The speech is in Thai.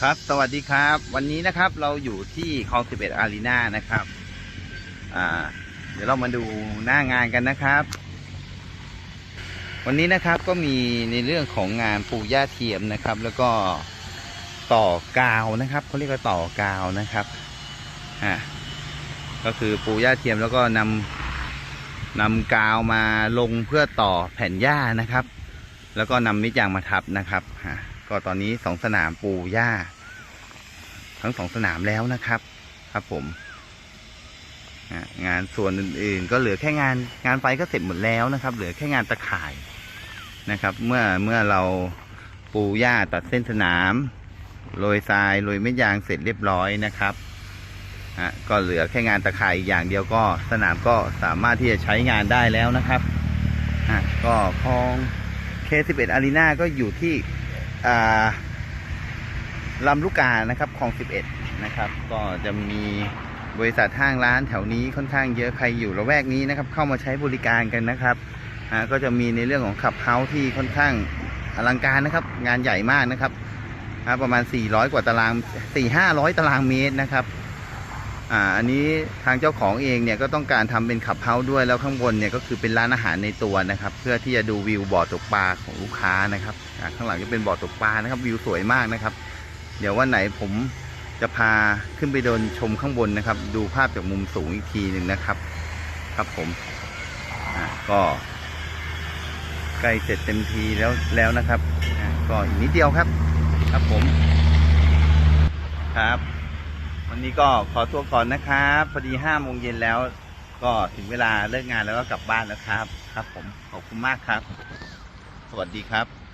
ครับ สวัสดีครับ วันนี้นะครับเราอยู่ที่คลองสิบเอ็ดอารีนานะครับ อ่า เดี๋ยวเรามาดูหน้างานกันนะครับ วันนี้นะครับก็มีในเรื่องของงานปูย่าเทียมนะครับ แล้วก็ต่อกาวนะครับเขาเรียกว่าต่อกาวนะครับ อ่า ก็คือปูย่าเทียมแล้วก็นำนำกาวมาลงเพื่อต่อแผ่นหญ้านะครับ แล้วก็นำมิดยางมาทับนะครับฮะ ก็ตอนนี้สองสนามปูหญ้า ทั้งสองสนามแล้วนะครับ ครับผม งานส่วนอื่นๆ ก็เหลือแค่งานงานไฟก็เสร็จหมดแล้วนะครับ เหลือแค่งานตะข่ายนะครับ เมื่อเมื่อเราปูหญ้าตัดเส้นสนามโรยทรายโรยเม็ดยางเสร็จเรียบร้อยนะครับอะก็เหลือแค่งานตะข่ายอีกอย่างเดียวก็สนามก็สามารถที่จะใช้งานได้แล้วนะครับอะก็คลอง K11 Arena ก็อยู่ที่ ลำลูกกานะครับคลอง 11 นะครับ ก็จะมีบริษัทห้างร้านแถวนี้ค่อนข้างเยอะใครอยู่ละแวกนี้นะครับ เข้ามาใช้บริการกันนะครับก็จะมีในเรื่องของขับเฮาส์ที่ค่อนข้างอลังการนะครับ งานใหญ่มากนะครับประมาณ 400 กว่าตาราง 4-500 ตารางเมตรนะครับ อ่าอันนี้ทางเจ้าของเองเนี่ยก็ต้องการทำเป็นขับเฮาด้วยแล้วข้างบนเนี่ยก็คือเป็นร้านอาหารในตัวนะครับ เพื่อที่จะดูวิวบ่อตกปลาของลูกค้านะครับอ่าข้างหลังจะเป็นบ่อตกปลานะครับ วิวสวยมากนะครับ เดี๋ยววันไหนผมจะพาขึ้นไปเดินชมข้างบนนะครับ ดูภาพจากมุมสูงอีกทีหนึ่งนะครับ ครับผมอ่าก็ใกล้เสร็จเต็มทีแล้วแล้วนะครับอ่าก็อีกนิดเดียวครับ ครับผมครับ วันนี้ก็ขอตัวก่อนนะครับพอดีห้าโมงเย็นแล้ว ก็ถึงเวลาเลิกงานแล้วก็กลับบ้านแล้วครับ ครับ ผมขอบคุณมากครับ สวัสดีครับ